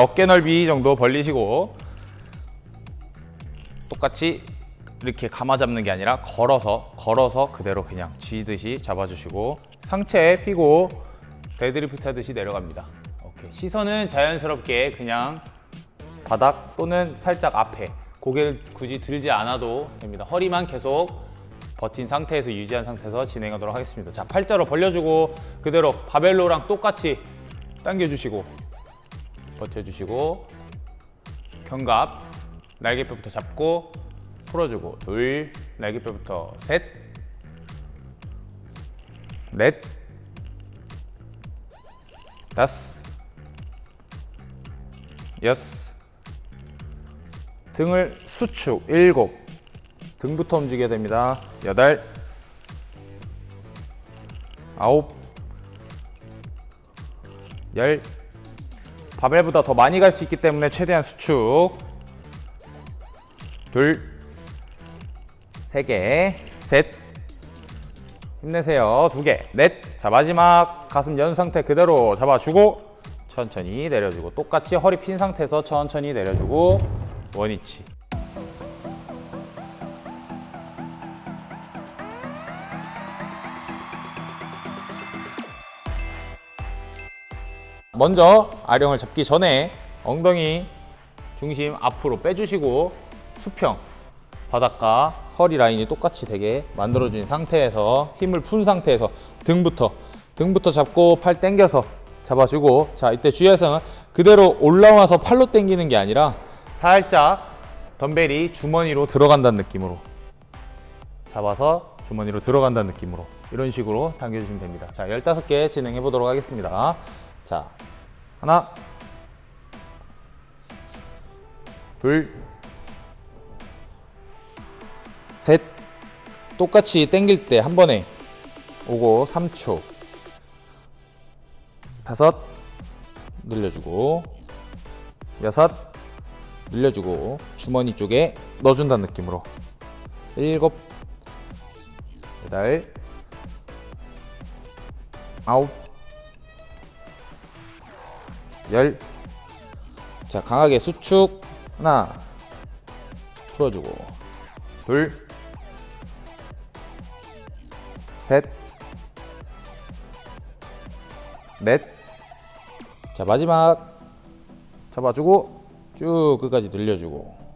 어깨 넓이 정도 벌리시고 똑같이 이렇게 감아 잡는 게 아니라 걸어서 걸어서 그대로 그냥 쥐듯이 잡아주시고 상체 피고 데드리프트 하듯이 내려갑니다. 오케이. 시선은 자연스럽게 그냥 바닥 또는 살짝 앞에 고개를 굳이 들지 않아도 됩니다. 허리만 계속 버틴 상태에서 유지한 상태에서 진행하도록 하겠습니다. 자, 팔자로 벌려주고 그대로 바벨로랑 똑같이 당겨주시고 버텨주시고 견갑 날개뼈부터 잡고 풀어주고 둘 날개뼈부터 셋 넷, 다섯, 여섯, 등을 수축 일곱, 등부터 움직여야 됩니다. 여덟, 아홉, 열. 바벨보다 더 많이 갈 수 있기 때문에 최대한 수축. 둘, 세 개, 셋, 힘내세요. 두 개, 넷. 자 마지막 가슴 연 상태 그대로 잡아주고 천천히 내려주고 똑같이 허리 핀 상태에서 천천히 내려주고 원위치. 먼저 아령을 잡기 전에 엉덩이 중심 앞으로 빼주시고 수평 바닥과 허리 라인이 똑같이 되게 만들어준 상태에서 힘을 푼 상태에서 등부터 등부터 잡고 팔 당겨서 잡아주고 자 이때 주의사항은 그대로 올라와서 팔로 당기는 게 아니라 살짝 덤벨이 주머니로 들어간다는 느낌으로 잡아서 주머니로 들어간다는 느낌으로 이런 식으로 당겨주시면 됩니다. 자 15개 진행해 보도록 하겠습니다 자 하나 둘 셋. 똑같이 당길 때 한 번에 오고 3초 다섯 늘려주고 여섯 늘려주고 주머니 쪽에 넣어준다는 느낌으로 일곱 여덟 아홉 열. 자 강하게 수축. 하나. 풀어주고. 둘. 셋, 넷. 자, 마지막. 잡아주고 쭉 끝까지 늘려주고